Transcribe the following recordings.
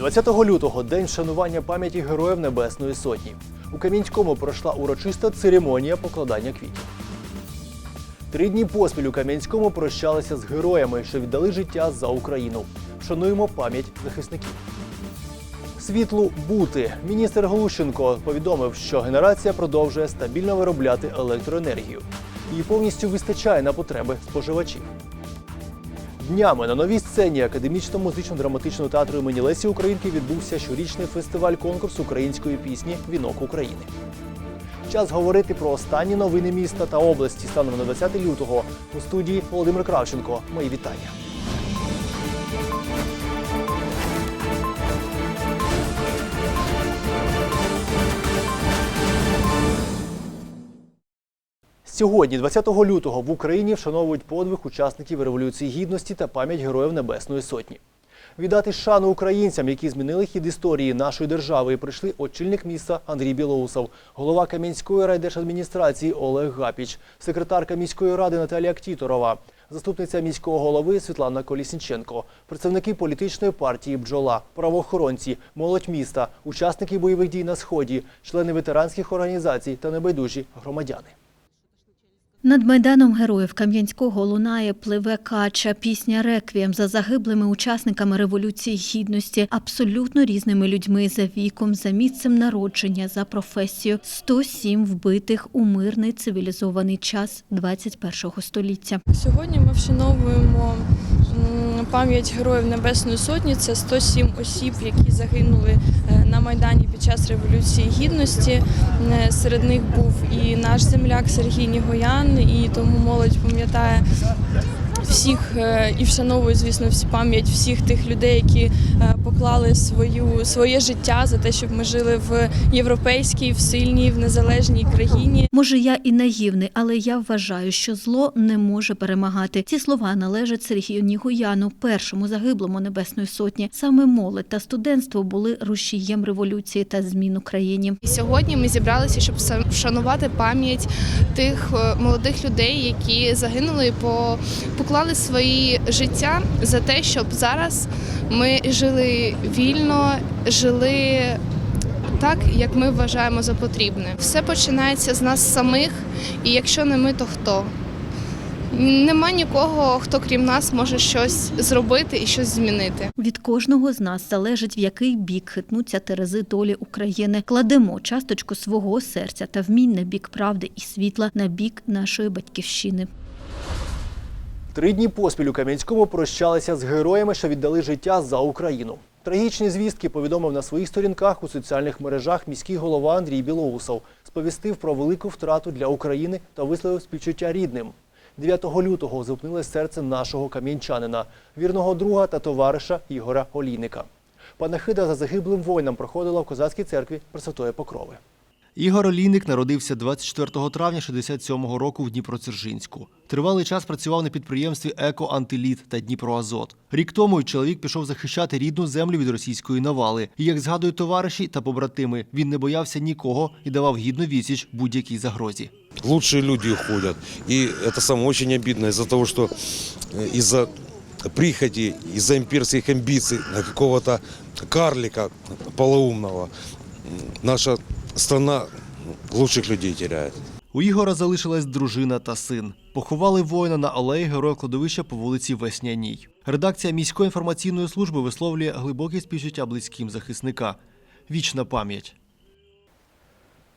20 лютого день вшанування пам'яті героїв Небесної Сотні. У Кам'янському пройшла урочиста церемонія покладання квітів. Три дні поспіль у Кам'янському прощалися з героями, що віддали життя за Україну. Вшануємо пам'ять захисників. Світлу бути. Міністр Глущенко повідомив, що генерація продовжує стабільно виробляти електроенергію. Її повністю вистачає на потреби споживачів. Днями на новій сцені академічного музично-драматичного театру імені Лесі Українки відбувся щорічний фестиваль конкурс української пісні Вінок України. Час говорити про останні новини міста та області станом на 20 лютого у студії Володимир Кравченко. Мої вітання. Сьогодні, 20 лютого, в Україні вшановують подвиг учасників Революції Гідності та пам'ять Героїв Небесної Сотні. Віддати шану українцям, які змінили хід історії нашої держави, прийшли очільник міста Андрій Білоусов, голова Кам'янської райдержадміністрації Олег Гапіч, секретарка міської ради Наталія Ктіторова, заступниця міського голови Світлана Колісніченко, представники політичної партії Бджола, правоохоронці, молодь міста, учасники бойових дій на сході, члени ветеранських організацій та небайдужі громадяни. Над майданом героїв Кам'янського лунає пливе кача, пісня реквієм за загиблими учасниками революції гідності, абсолютно різними людьми за віком, за місцем народження, за професією. 107 вбитих у мирний цивілізований час 21-го століття. Сьогодні ми вшановуємо пам'ять Героїв Небесної Сотні. Це 107 осіб, які загинули е, на Майдані під час Революції Гідності. Е, Серед них був і наш земляк Сергій Нігоян, і тому молодь пам'ятає всіх е, і вшановує, звісно, всі пам'ять всіх тих людей, які е, поклали свою, своє життя за те, щоб ми жили в європейській, в сильній, в незалежній країні. Може, я і наївний, але я вважаю, що зло не може перемагати. Ці слова належать Сергію Нігуяну, першому загиблому небесної сотні. Саме молодь та студентство були рушієм революції та змін у країні. І сьогодні ми зібралися, щоб са- вшанувати пам'ять тих е, молодих людей, які загинули і по поклали свої життя за те, щоб зараз ми жили вільно, жили так, як ми вважаємо за потрібне. Все починається з нас самих, і якщо не ми, то хто? Нема нікого, хто крім нас може щось зробити і щось змінити. Від кожного з нас залежить, в який бік хитнуться терези долі України. Кладемо часточку свого серця та вмінь на бік правди і світла, на бік нашої батьківщини. Три дні поспіль у Кам'янському прощалися з героями, що віддали життя за Україну. Трагічні звістки повідомив на своїх сторінках у соціальних мережах міський голова Андрій Білоусов. Сповістив про велику втрату для України та висловив співчуття рідним. 9 лютого зупинилось серце нашого кам'янчанина, вірного друга та товариша Ігоря Олійника. Панахида за загиблим воїном проходила в козацькій церкві Пресвятої Покрови. Ігор Олійник народився 24 травня 67-го року в Дніпродзержинську. Тривалий час працював на підприємстві Еко Антиліт та Дніпроазот. Рік тому чоловік пішов захищати рідну землю від російської навали. І як згадують товариші та побратими, він не боявся нікого і давав гідну відсіч будь-якій загрозі. лучшие люди уходят. И это самое очень обидно из-за того, что э, из-за прихоти, из-за имперских амбиций на какого-то карлика полоумного наша страна лучших людей теряет. У Ігора залишилась дружина та син. Поховали воїна на алеї героя кладовища по вулиці Весняній. Редакція міської інформаційної служби висловлює глибоке співчуття близьким захисника. Вічна пам'ять.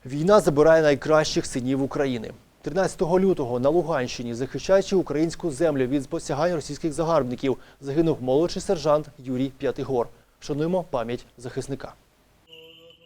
Війна забирає найкращих синів України. 13 лютого на Луганщині, захищаючи українську землю від посягань російських загарбників, загинув молодший сержант Юрій П'ятигор. Шануємо пам'ять захисника.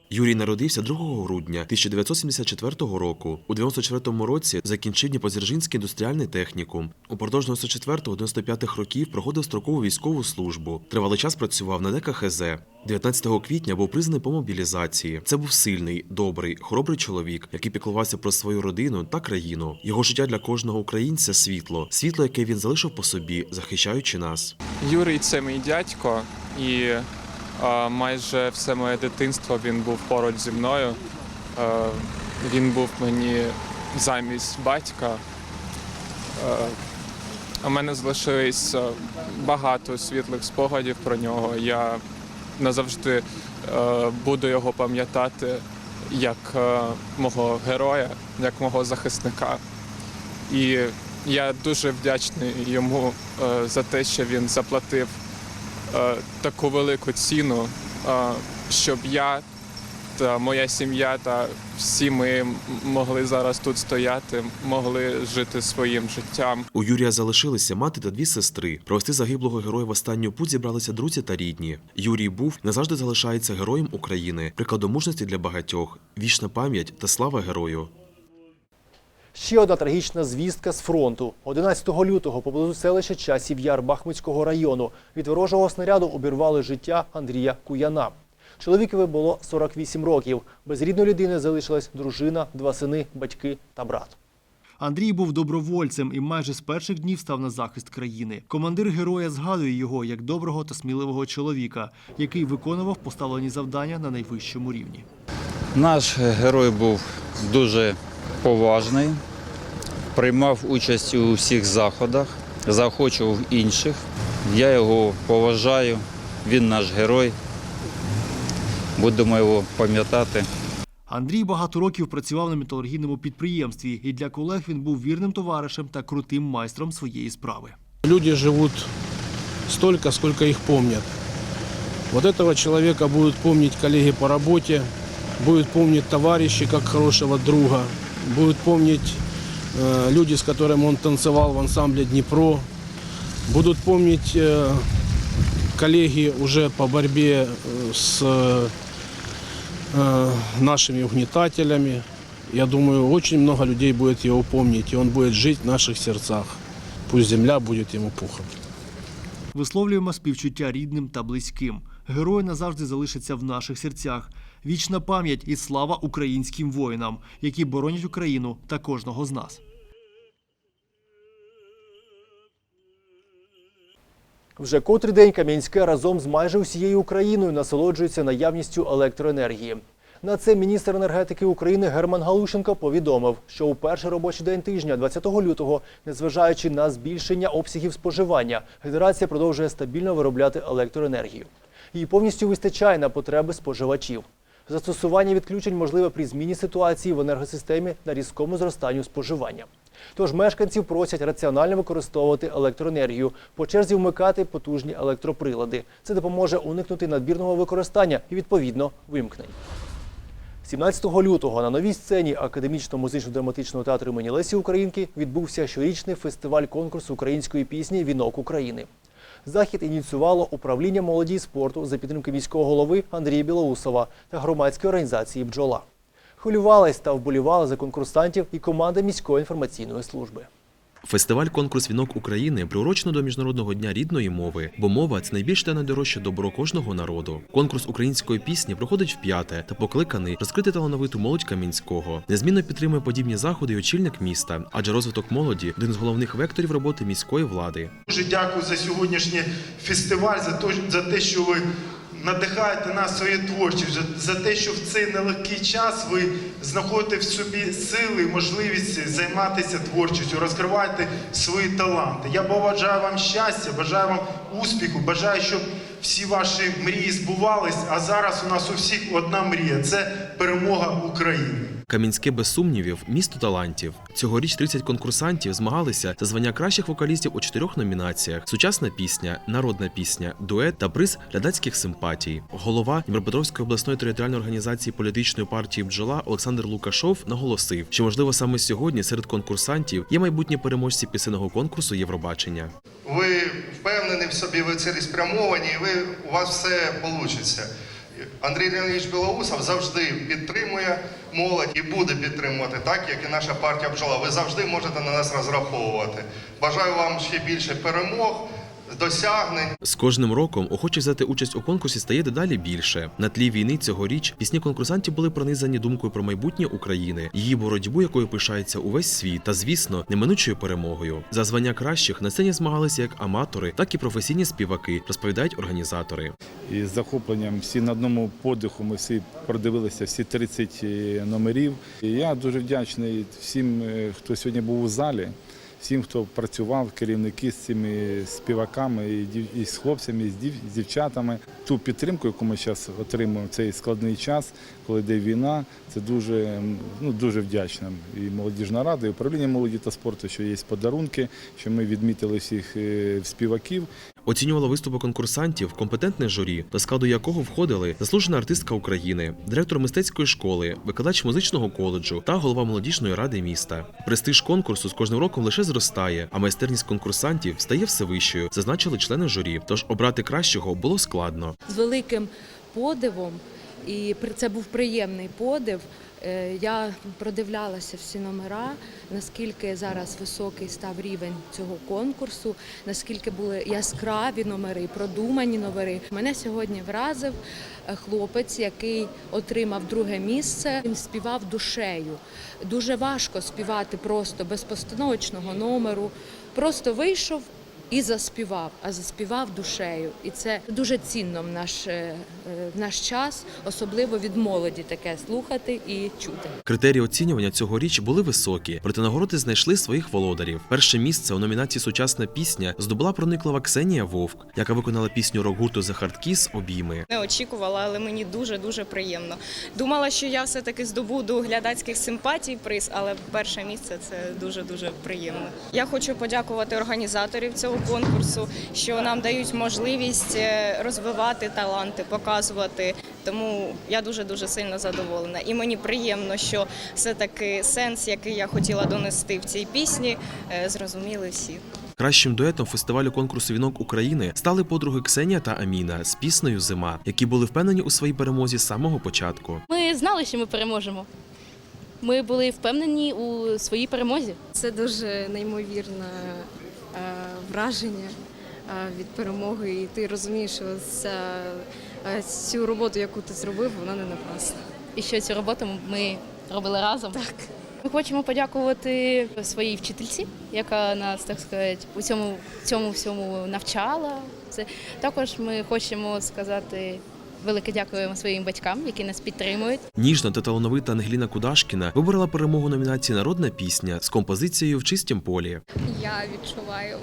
Юрій народився 2 грудня 1974 року. У 94-му році закінчив Дніпродзержинський індустріальний технікум. Упродовж 94-95 років проходив строкову військову службу. Тривалий час працював на ДКХЗ. 19 квітня був признаний по мобілізації. Це був сильний, добрий, хоробрий чоловік, який піклувався про свою родину та країну. Його життя для кожного українця світло, світло, яке він залишив по собі, захищаючи нас. Юрій це мій дядько, і майже все моє дитинство він був поруч зі мною. Е, він був мені замість батька. Е, у мене залишилось е, багато світлих спогадів про нього. Я назавжди буду його пам'ятати як мого героя, як мого захисника. І я дуже вдячний йому за те, що він заплатив таку велику ціну, е, щоб я та моя сім'я та всі ми могли зараз тут стояти, могли жити своїм життям. У Юрія залишилися мати та дві сестри. Провести загиблого героя в останню путь зібралися друзі та рідні. Юрій був назавжди залишається героєм України, прикладом мужності для багатьох, вічна пам'ять та слава герою. Ще одна трагічна звістка з фронту. 11 лютого поблизу селища Часів Яр Бахмутського району від ворожого снаряду обірвали життя Андрія Куяна. Чоловікові було 48 років. Без рідної людини залишилась дружина, два сини, батьки та брат. Андрій був добровольцем і майже з перших днів став на захист країни. Командир героя згадує його як доброго та сміливого чоловіка, який виконував поставлені завдання на найвищому рівні. Наш герой був дуже поважний, приймав участь у всіх заходах, заохочував інших. Я його поважаю, він наш герой. Будемо його пам'ятати. Андрій багато років працював на металургійному підприємстві, і для колег він був вірним товаришем та крутим майстром своєї справи. Люди живут столько, сколько их помнят. Вот этого человека будут помнить коллеги по работе, будут помнить товарищи как хорошего друга, будут помнить э, люди, с которыми он танцевал в ансамбле Днепро, будут помнить э, коллеги уже по борьбе э, с э, нашими угнетателями. Я думаю, очень много людей будет его помнить, и он будет жить в наших сердцах. Пусть земля будет ему пухом. Висловлюємо співчуття рідним та близьким. Герой назавжди залишиться в наших серцях. Вічна пам'ять і слава українським воїнам, які боронять Україну та кожного з нас. Вже котрий день Кам'янське разом з майже усією Україною насолоджується наявністю електроенергії. На це міністр енергетики України Герман Галущенко повідомив, що у перший робочий день тижня, 20 лютого, незважаючи на збільшення обсягів споживання, генерація продовжує стабільно виробляти електроенергію. Її повністю вистачає на потреби споживачів. Застосування відключень можливе при зміні ситуації в енергосистемі на різкому зростанню споживання. Тож мешканців просять раціонально використовувати електроенергію, по черзі вмикати потужні електроприлади. Це допоможе уникнути надмірного використання і відповідно вимкнень. 17 лютого на новій сцені академічно-музично-драматичного театру імені Лесі Українки відбувся щорічний фестиваль конкурсу української пісні Вінок України. Захід ініціювало управління молоді і спорту за підтримки міського голови Андрія Білоусова та громадської організації Бджола. Хвилювалась та вболівала за конкурсантів і команда міської інформаційної служби. Фестиваль Конкурс вінок України приурочено до Міжнародного дня рідної мови, бо мова це найбільш та найдорожче добро кожного народу. Конкурс української пісні проходить вп'яте та покликаний розкрити талановиту молодь Кам'янського. Незмінно підтримує подібні заходи й очільник міста, адже розвиток молоді один з головних векторів роботи міської влади. Дуже дякую за сьогоднішній фестиваль, за те, за те, що ви надихаєте нас своєю творчістю, за те, що в цей нелегкий час ви знаходите в собі сили можливість займатися творчістю, розкриваєте свої таланти. Я бажаю вам щастя, бажаю вам успіху, бажаю, щоб всі ваші мрії збувались. А зараз у нас у всіх одна мрія це перемога України. Кам'янське без сумнівів місто талантів. Цьогоріч 30 конкурсантів змагалися за звання кращих вокалістів у чотирьох номінаціях: сучасна пісня, народна пісня, дует та приз глядацьких симпатій. Голова Дніпропетровської обласної територіальної організації політичної партії Бджола Олександр Лукашов наголосив, що можливо саме сьогодні серед конкурсантів є майбутні переможці пісенного конкурсу Євробачення. Ви впевнені в собі, ви цілеспрямовані, і ви, у вас все вийде. Андрій Леонідович Білоусов завжди підтримує молодь і буде підтримувати, так як і наша партія бджола. Ви завжди можете на нас розраховувати. Бажаю вам ще більше перемог, досягнень. З кожним роком охочих взяти участь у конкурсі стає дедалі більше. На тлі війни цьогоріч пісні конкурсантів були пронизані думкою про майбутнє України, її боротьбу, якою пишається увесь світ, та звісно, неминучою перемогою. За звання кращих на сцені змагалися як аматори, так і професійні співаки, розповідають організатори. І з захопленням всі на одному подиху ми всі продивилися всі 30 номерів. І я дуже вдячний всім, е, хто сьогодні був у залі. Всім, хто працював, керівники з цими співаками, і, з хлопцями, і з, дівчатами. Ту підтримку, яку ми зараз отримуємо в цей складний час, коли йде війна, це дуже, ну, дуже вдячна. І молодіжна рада, і управління молоді та спорту, що є подарунки, що ми відмітили всіх е, співаків. Оцінювало виступи конкурсантів компетентне журі, до складу якого входили заслужена артистка України, директор мистецької школи, викладач музичного коледжу та голова молодіжної ради міста. Престиж конкурсу з кожним роком лише зростає, а майстерність конкурсантів стає все вищою, зазначили члени журі. Тож обрати кращого було складно. з великим подивом, і це був приємний подив. Е, Я продивлялася всі номера, наскільки зараз високий став рівень цього конкурсу, наскільки були яскраві номери, продумані номери. Мене сьогодні вразив е, хлопець, який отримав друге місце. Він співав душею. Дуже важко співати просто без постановочного номеру. Просто вийшов і заспівав, а заспівав душею. І це дуже цінно в наш, е, е, в наш час, особливо від молоді таке слухати і чути. Критерії оцінювання цьогоріч були високі, проте нагороди знайшли своїх володарів. Перше місце у номінації Сучасна пісня здобула прониклива Ксенія Вовк, яка виконала пісню рок-гурту The Hard «Обійми». Не очікувала, але мені дуже дуже приємно. Думала, що я все таки здобуду глядацьких симпатій приз, але перше місце це дуже дуже приємно. Я хочу подякувати організаторів цього конкурсу, що нам дають можливість е, розвивати таланти, показувати. Тому я дуже дуже сильно задоволена. І мені приємно, що все таки сенс, який я хотіла донести в цій пісні, е, зрозуміли всі. Кращим дуетом фестивалю конкурсу Вінок України стали подруги Ксенія та Аміна з піснею Зима, які були впевнені у своїй перемозі з самого початку. Ми знали, що ми переможемо. Ми були впевнені у своїй перемозі. Це дуже неймовірне е, враження е, від перемоги, і ти розумієш, що ця, е, цю роботу, яку ти зробив, вона не напрасна. І що цю роботу ми робили разом. Так. Ми хочемо подякувати своїй вчительці, яка нас, так сказати, у цьому, цьому всьому навчала. Це також ми хочемо сказати велике дякуємо своїм батькам, які нас підтримують. Ніжна та талановита Ангеліна Кудашкіна виборола перемогу номінації Народна пісня з композицією в чистім полі. Я відчуваю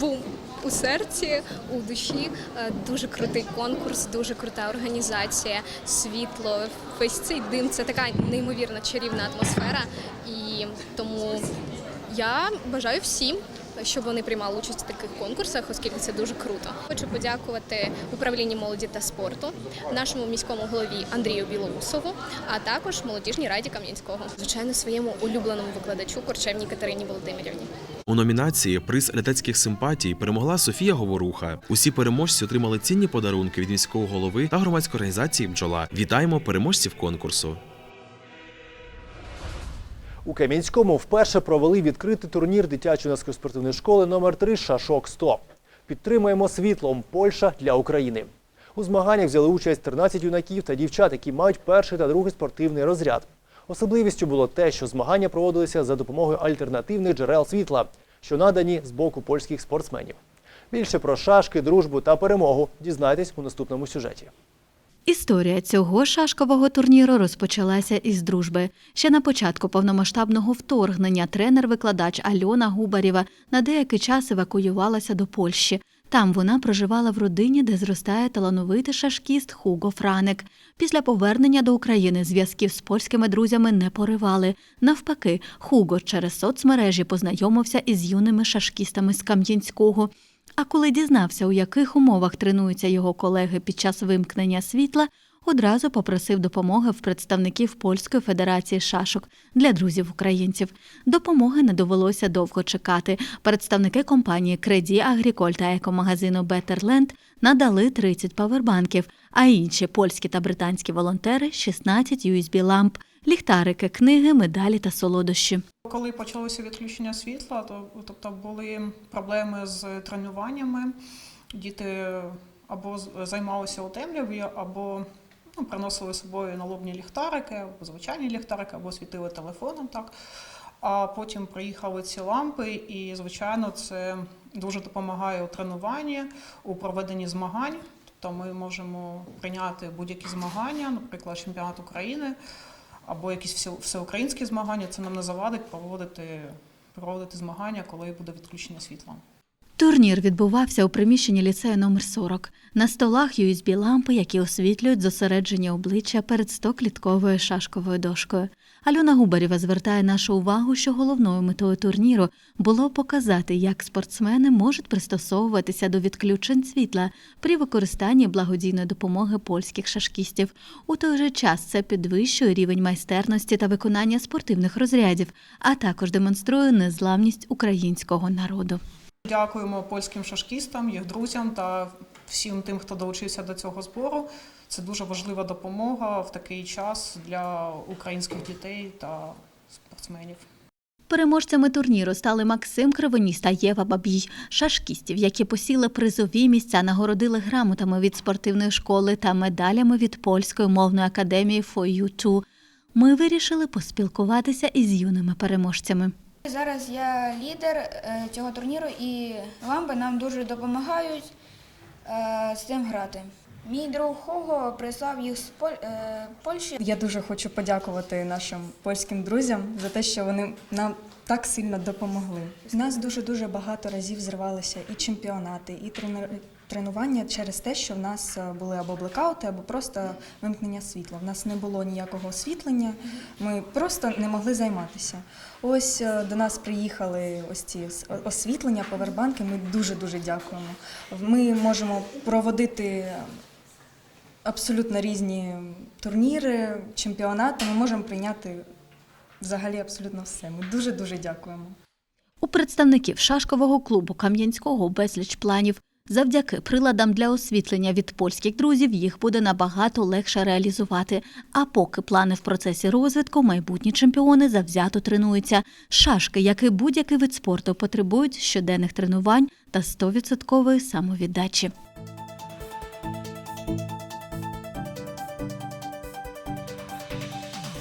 бум у серці, у душі. Е, Дуже крутий конкурс, дуже крута організація, світло, весь цей дим. Це така неймовірна чарівна атмосфера. І тому я бажаю всім. Щоб вони приймали участь у таких конкурсах, оскільки це дуже круто. Хочу подякувати управлінню молоді та спорту, нашому міському голові Андрію Білоусову, а також молодіжній раді Кам'янського. Звичайно, своєму улюбленому викладачу Корчевній Катерині Володимирівні. У номінації приз глядацьких симпатій перемогла Софія Говоруха. Усі переможці отримали цінні подарунки від міського голови та громадської організації Бджола. Вітаємо переможців конкурсу. У Кам'янському вперше провели відкритий турнір дитячої спортивної школи номер 3 Шашок 100. Підтримуємо світлом Польща для України. У змаганнях взяли участь 13 юнаків та дівчат, які мають перший та другий спортивний розряд. Особливістю було те, що змагання проводилися за допомогою альтернативних джерел світла, що надані з боку польських спортсменів. Більше про шашки, дружбу та перемогу дізнайтесь у наступному сюжеті. Історія цього шашкового турніру розпочалася із дружби. Ще на початку повномасштабного вторгнення тренер-викладач Альона Губарєва на деякий час евакуювалася до Польщі. Там вона проживала в родині, де зростає талановитий шашкіст Хуго Франик. Після повернення до України зв'язків з польськими друзями не поривали. Навпаки, Хуго через соцмережі познайомився із юними шашкістами з Кам'янського. А коли дізнався, у яких умовах тренуються його колеги під час вимкнення світла, одразу попросив допомоги в представників Польської федерації шашок для друзів українців. Допомоги не довелося довго чекати. Представники компанії Креді Агріколь та екомагазину Бетерленд надали 30 павербанків, а інші польські та британські волонтери 16 USB-ламп, ліхтарики, книги, медалі та солодощі. Коли почалося відключення світла, то тобто були проблеми з тренуваннями. Діти або займалися у темряві, або ну, приносили з собою налобні ліхтарики, або звичайні ліхтарики, або світили телефоном. Так. А потім приїхали ці лампи, і, звичайно, це дуже допомагає у тренуванні, у проведенні змагань. Тобто ми можемо прийняти будь-які змагання, наприклад, чемпіонат України або якісь всеукраїнські змагання. Це нам не завадить проводити проводити змагання, коли буде відключення світла. Турнір відбувався у приміщенні ліцею номер 40. На столах USB лампи, які освітлюють зосереджені обличчя перед 100-клітковою шашковою дошкою. Альона Губарєва звертає нашу увагу, що головною метою турніру було показати, як спортсмени можуть пристосовуватися до відключень світла при використанні благодійної допомоги польських шашкістів. У той же час це підвищує рівень майстерності та виконання спортивних розрядів, а також демонструє незламність українського народу. Дякуємо польським шашкістам, їх друзям та всім тим, хто долучився до цього збору. Це дуже важлива допомога в такий час для українських дітей та спортсменів. Переможцями турніру стали Максим Кривоніс та Єва Бабій. Шашкістів, які посіли призові місця, нагородили грамотами від спортивної школи та медалями від польської мовної академії For. Ми вирішили поспілкуватися із юними переможцями. Зараз я лідер е, цього турніру і лампи нам дуже допомагають е, з цим грати. Мій друг Хого прислав їх з Поль- е, Польщі. Я дуже хочу подякувати нашим польським друзям за те, що вони нам так сильно допомогли. У нас дуже дуже багато разів зривалися і чемпіонати, і тренер- тренування через те, що в нас е, були або блекаути, або просто вимкнення світла. В нас не було ніякого освітлення. Ми просто не могли займатися. Ось е, до нас приїхали ось ці освітлення, повербанки. Ми дуже дуже дякуємо. Ми можемо проводити абсолютно різні турніри, чемпіонати. Ми можемо прийняти взагалі абсолютно все. Ми дуже дуже дякуємо. У представників шашкового клубу Кам'янського безліч планів. Завдяки приладам для освітлення від польських друзів їх буде набагато легше реалізувати. А поки плани в процесі розвитку, майбутні чемпіони завзято тренуються. Шашки, як і будь-який вид спорту, потребують щоденних тренувань та 100% самовіддачі.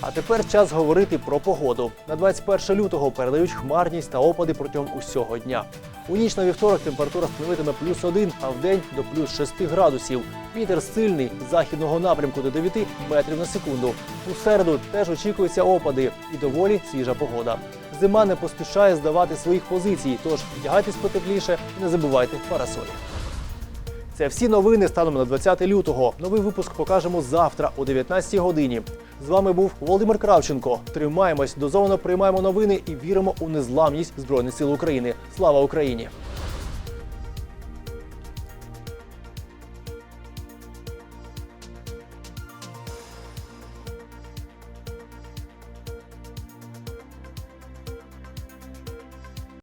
А тепер час говорити про погоду. На 21 лютого передають хмарність та опади протягом усього дня. У ніч на вівторок температура становитиме плюс 1, а в день до плюс 6 градусів. Вітер сильний з західного напрямку до 9 метрів на секунду. У середу теж очікуються опади і доволі свіжа погода. Зима не поспішає здавати своїх позицій, тож вдягайтесь потепліше і не забувайте парасолі. Це всі новини станом на 20 лютого. Новий випуск покажемо завтра о 19 годині. З вами був Володимир Кравченко. Тримаємось, дозовано приймаємо новини і віримо у незламність Збройних сил України. Слава Україні!